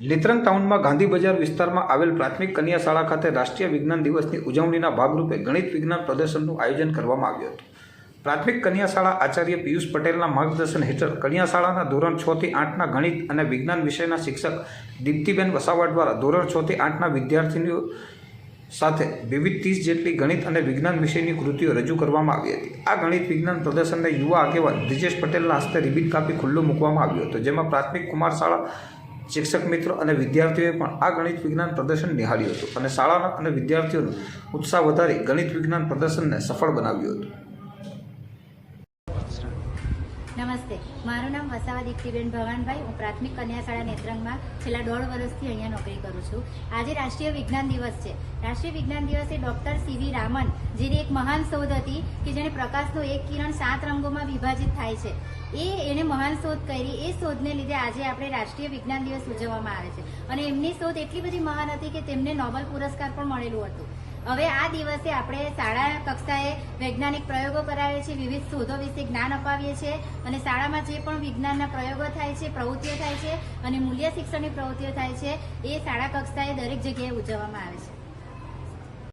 લેત્રંગ ટાઉનમાં ગાંધી બજાર વિસ્તારમાં આવેલ પ્રાથમિક કન્યા શાળા ખાતે રાષ્ટ્રીય વિજ્ઞાન દિવસની ઉજવણીના ભાગરૂપે ગણિત વિજ્ઞાન પ્રદર્શનનું આયોજન કરવામાં આવ્યું હતું. પ્રાથમિક કન્યા શાળા આચાર્ય પિયુષ પટેલના માર્ગદર્શન હેઠળ કન્યા શાળાના ધોરણ છ થી આઠના ગણિત અને વિજ્ઞાન વિષયના શિક્ષક દીપ્તિબેન વસાવા દ્વારા ધોરણ છ થી આઠના વિદ્યાર્થીનીઓ સાથે વિવિધ ત્રીસ જેટલી ગણિત અને વિજ્ઞાન વિષયની કૃતિઓ રજૂ કરવામાં આવી હતી. આ ગણિત વિજ્ઞાન પ્રદર્શનને યુવા આગેવાન બ્રિજેશ પટેલના હસ્તે રિબિન કાપી ખુલ્લું મૂકવામાં આવ્યો હતો, જેમાં પ્રાથમિક કુમાર શાળા શિક્ષક મિત્રો અને વિદ્યાર્થીઓએ પણ આ ગણિત વિજ્ઞાન પ્રદર્શન નિહાળ્યું હતું અને શાળાના અને વિદ્યાર્થીઓનો ઉત્સાહ વધારી ગણિત વિજ્ઞાન પ્રદર્શનને સફળ બનાવ્યું હતું. નમસ્તે. મારું નામ વસાવા દીપ્તિબેન ભવાનભાઈ. હું પ્રાથમિક કન્યા શાળા નેત્રંગમાં છેલ્લા દોઢ વર્ષથી અહીંયા નોકરી કરું છું. આજે રાષ્ટ્રીય વિજ્ઞાન દિવસ છે. રાષ્ટ્રીય વિજ્ઞાન દિવસે ડૉક્ટર સીવી રામન જેની એક મહાન શોધ હતી કે જેણે પ્રકાશનો એક કિરણ સાત રંગોમાં વિભાજિત થાય છે. એ એણે મહાન શોધ કરી. એ શોધને લીધે આજે આપણે રાષ્ટ્રીય વિજ્ઞાન દિવસ ઉજવવામાં આવે છે. અને એમની શોધ એટલી બધી મહાન હતી કે તેમને નોબલ પુરસ્કાર પણ મળેલું હતું. હવે આ દિવસે આપણે શાળા કક્ષાએ વૈજ્ઞાનિક પ્રયોગો કરાવીએ છીએ વિવિધ શોધો વિશે જ્ઞાન અપાવીએ છીએ અને શાળામાં જે પણ વિજ્ઞાનના પ્રયોગો થાય છે, પ્રવૃત્તિઓ થાય છે અને મૂલ્ય શિક્ષણની પ્રવૃત્તિઓ થાય છે, એ શાળા કક્ષાએ દરેક જગ્યાએ ઉજવવામાં આવે છે.